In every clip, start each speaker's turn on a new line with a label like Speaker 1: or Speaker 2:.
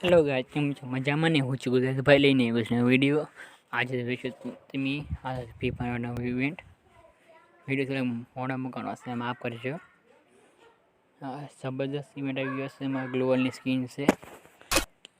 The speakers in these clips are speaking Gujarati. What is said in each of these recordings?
Speaker 1: હેલો ગાય કેમ છો મજામાં ને હું છું ગુજરાતભાઈ લઈને આવ્યો છું વિડીયો આજે વિશે તમે આ ફ્રી ફાયરનો ઇવેન્ટ વિડીયો થોડા મોડા મૂકવાનો હશે એમાં આપ કરજો આ જબરદસ્ત ઇવેન્ટ આવી ગયો છે એમાં ગ્લોવલની સ્કીન છે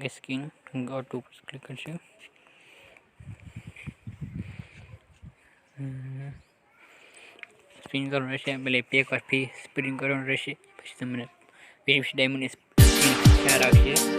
Speaker 1: એ સ્કીન ગો ટુ ક્લિક કરશું સ્પિન કરવાનું રહેશે પેલે બે વાર ફી સ્પિન કરવાનું રહેશે પછી તમને વીસ ડાયમંડની સ્પિન ખ્યાલ આવશે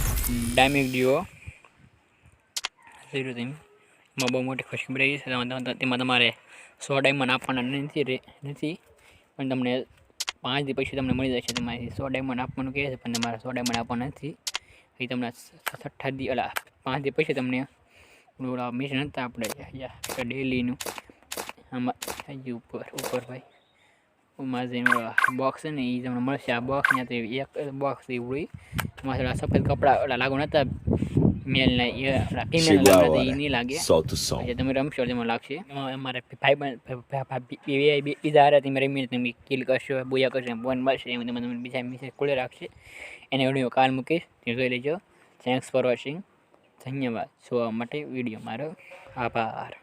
Speaker 1: ડાયમિક ડીઓ જોયું તમે? એમાં બહુ મોટી ખુશખબરી આવી છે. તેમાં તમારે સો ડાયમંડ આપવાના નથી નથી. પણ તમને પાંચ દી પછી તમને મળી જશે તમારે સો ડાયમંડ આપવાનું કહે છે, પણ તમારે સો ડાયમંડ આપવાના નથી. એ તમને છઠ્ઠા દી અલા, પાંચ દી પછી તમને ઓલા મિશન હતા આપણે ડેલીનું આમાં ઉપર ઉપર ભાઈ. એમાં જે બોક્સ છે ને એ તમને મળશે. આ બોક્સ ત્યાંથી એક બોક્સ એવું થોડા સફેદ કપડા ઓલા લાગુ નતા મેલના એ ઓલા ફિમેલ
Speaker 2: Chihuahua.
Speaker 1: એ નહીં લાગે. પછી તમે રમશો તેમાં લાગશે અમારે ભાઈ બીજા હારે તમે રમીને તમે કિલ કરશો બોયા કરશો બોન મળશે એમ તમે તમને બીજા મેસેજ ખુલ્લે રાખશે એને વીડિયો કાલ મૂકીશ તે જોઈ લેજો થેન્ક્સ ફોર વોચિંગ ધન્યવાદ જોવા માટે વીડિયો મારો આભાર